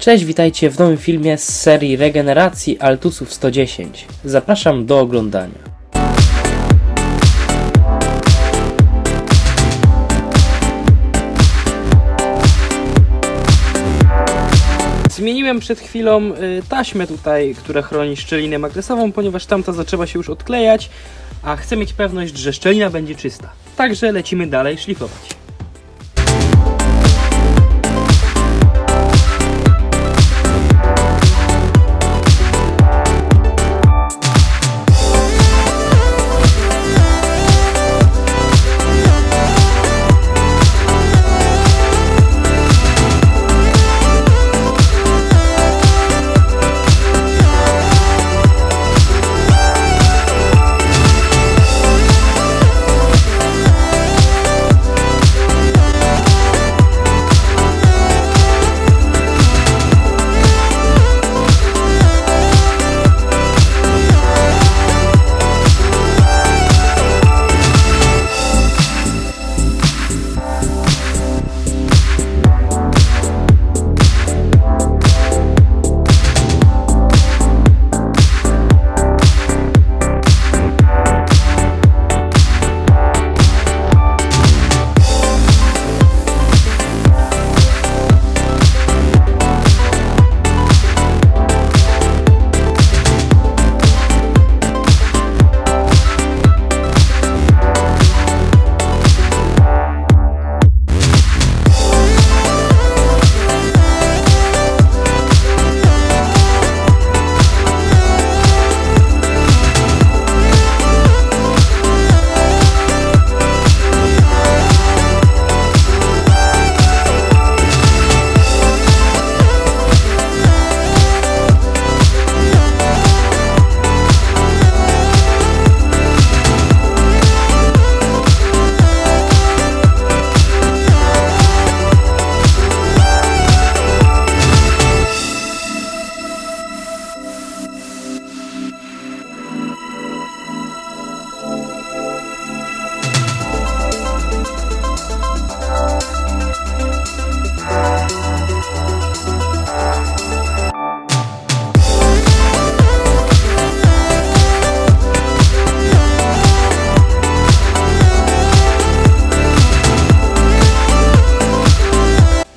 Cześć, witajcie w nowym filmie z serii regeneracji Altusów 110. Zapraszam do oglądania. Zmieniłem przed chwilą y, taśmę tutaj, która chroni szczelinę magnesową, ponieważ tamta zaczęła się już odklejać, a chcę mieć pewność, że szczelina będzie czysta. Także lecimy dalej szlifować.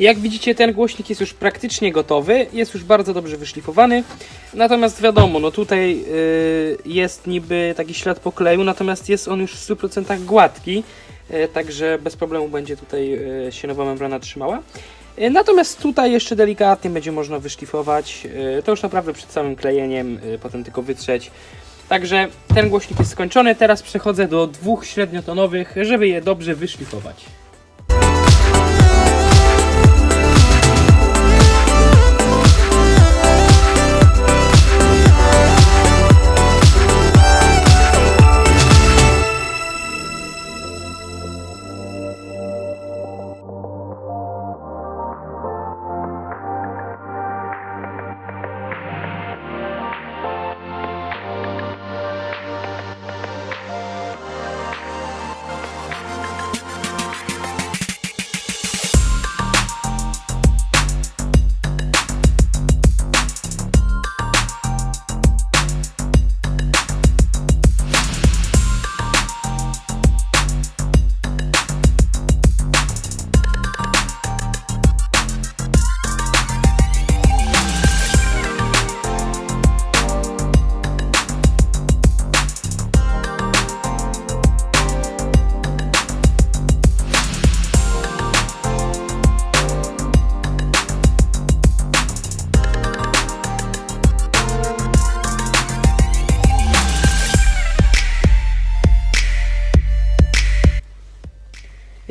Jak widzicie, ten głośnik jest już praktycznie gotowy, jest już bardzo dobrze wyszlifowany. Natomiast wiadomo, no tutaj y, jest niby taki ślad pokleju, natomiast jest on już w 100% gładki, y, także bez problemu będzie tutaj y, się nowa membrana trzymała. Y, Natomiast tutaj jeszcze delikatnie będzie można wyszlifować, y, to już naprawdę przed samym klejeniem, y, potem tylko wytrzeć. Także ten głośnik jest skończony, teraz przechodzę do dwóch średniotonowych, żeby je dobrze wyszlifować.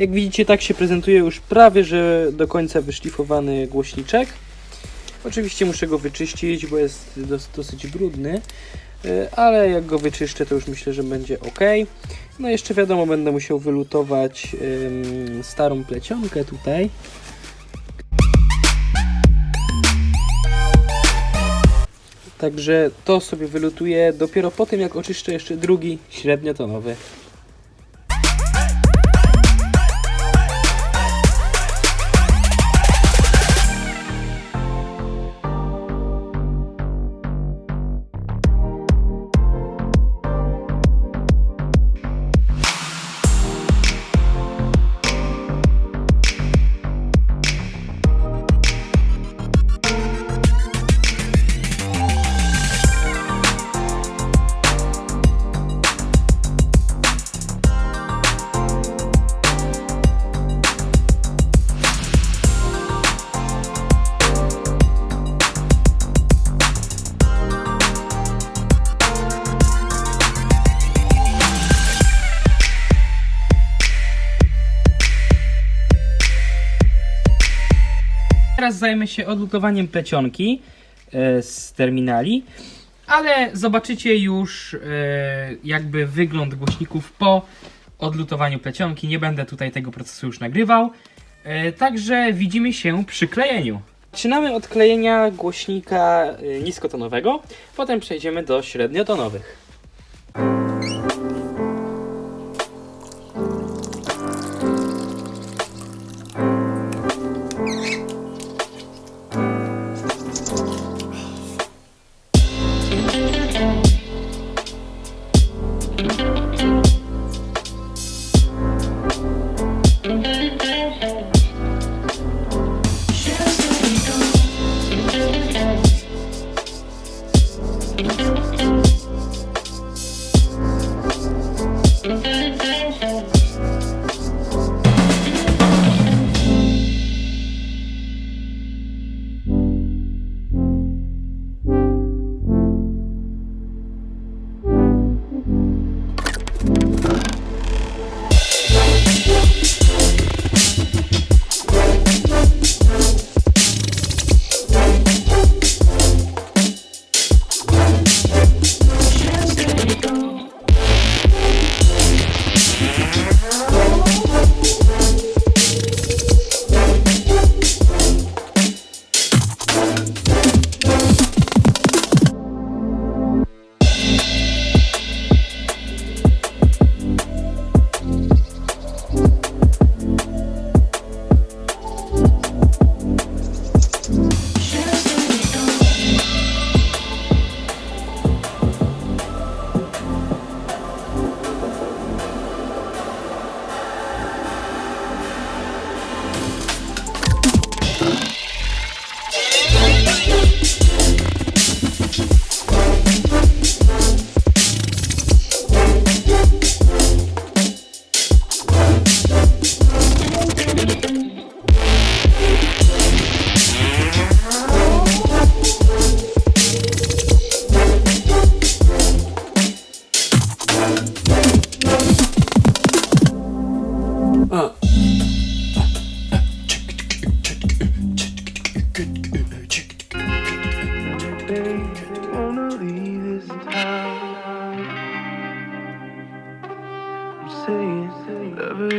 Jak widzicie, tak się prezentuje już prawie, że do końca wyszlifowany głośniczek. Oczywiście muszę go wyczyścić, bo jest dos dosyć brudny, y, ale jak go wyczyszczę, to już myślę, że będzie ok. No jeszcze wiadomo, będę musiał wylutować starą plecionkę tutaj. Także to sobie wylutuję dopiero po tym, jak oczyszczę jeszcze drugi średniotonowy. Teraz zajmę się odlutowaniem plecionki e, z terminali, ale zobaczycie już e, jakby wygląd głośników po odlutowaniu plecionki. Nie będę tutaj tego procesu już nagrywał. E, Także widzimy się przy klejeniu. Zaczynamy od klejenia głośnika niskotonowego, potem przejdziemy do średniotonowych.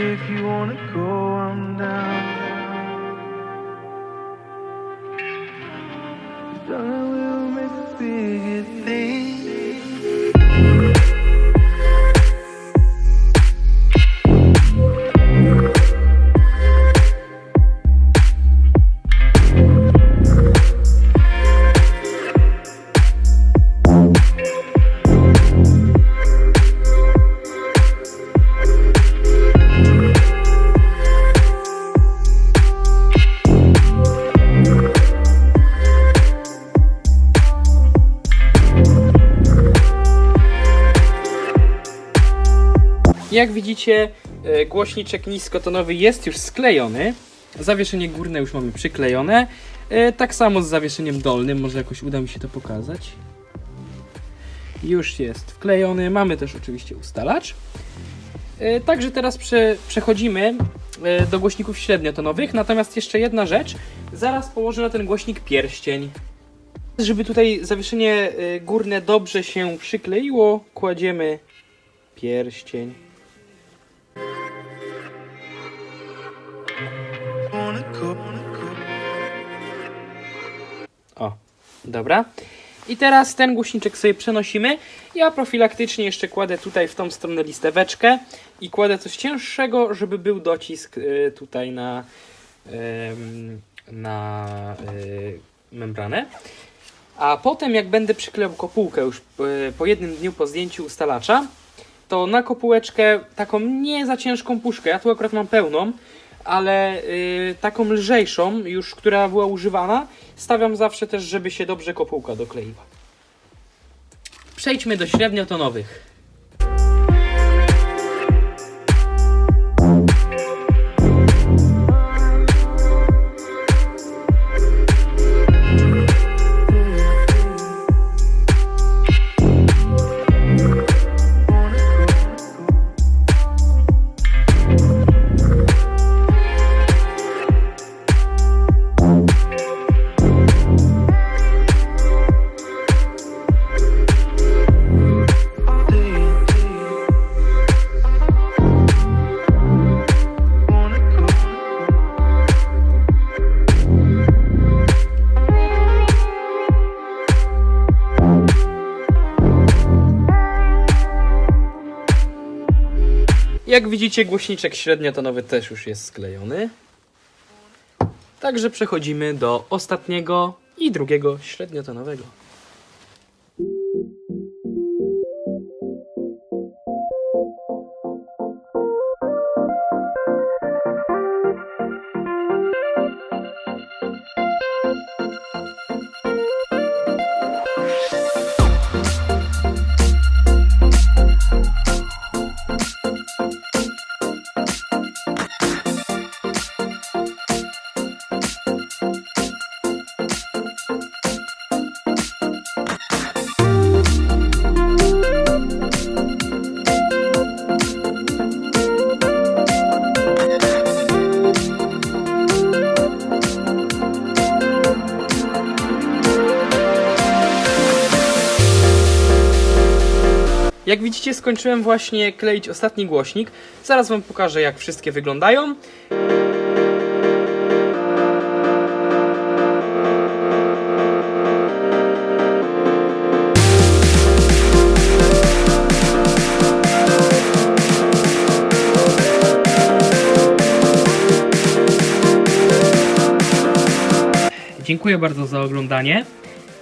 If you wanna go, I'm down. Jak widzicie, e, głośniczek niskotonowy jest już sklejony. Zawieszenie górne już mamy przyklejone. E, Tak samo z zawieszeniem dolnym, może jakoś uda mi się to pokazać. Już jest wklejony. Mamy też oczywiście ustalacz. E, Także teraz prze, przechodzimy do głośników średniotonowych. Natomiast jeszcze jedna rzecz. Zaraz położę na ten głośnik pierścień. Żeby tutaj zawieszenie górne dobrze się przykleiło, kładziemy pierścień. Dobra. I teraz ten głośniczek sobie przenosimy. Ja profilaktycznie jeszcze kładę tutaj w tą stronę listeweczkę i kładę coś cięższego, żeby był docisk y, tutaj na, na y, membranę. A potem jak będę przyklejał kopułkę już y, po jednym dniu po zdjęciu ustalacza, to na kopułeczkę taką nie za ciężką puszkę, ja tu akurat mam pełną, ale y, taką lżejszą, już która była używana, stawiam zawsze też, żeby się dobrze kopułka dokleiła. Przejdźmy do średniotonowych. Jak widzicie, głośniczek średniotonowy też już jest sklejony. Także przechodzimy do ostatniego i drugiego średniotonowego. Skończyłem właśnie kleić ostatni głośnik. Zaraz Wam pokażę, jak wszystkie wyglądają. Dziękuję bardzo za oglądanie.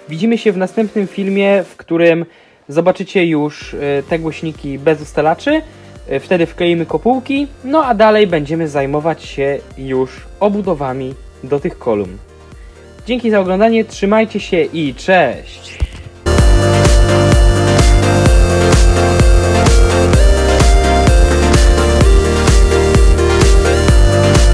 Widzimy się w następnym filmie, w którym zobaczycie już e, te głośniki bez ustalaczy. E, Wtedy wkleimy kopułki, no a dalej będziemy zajmować się już obudowami do tych kolumn. Dzięki za oglądanie, trzymajcie się i cześć!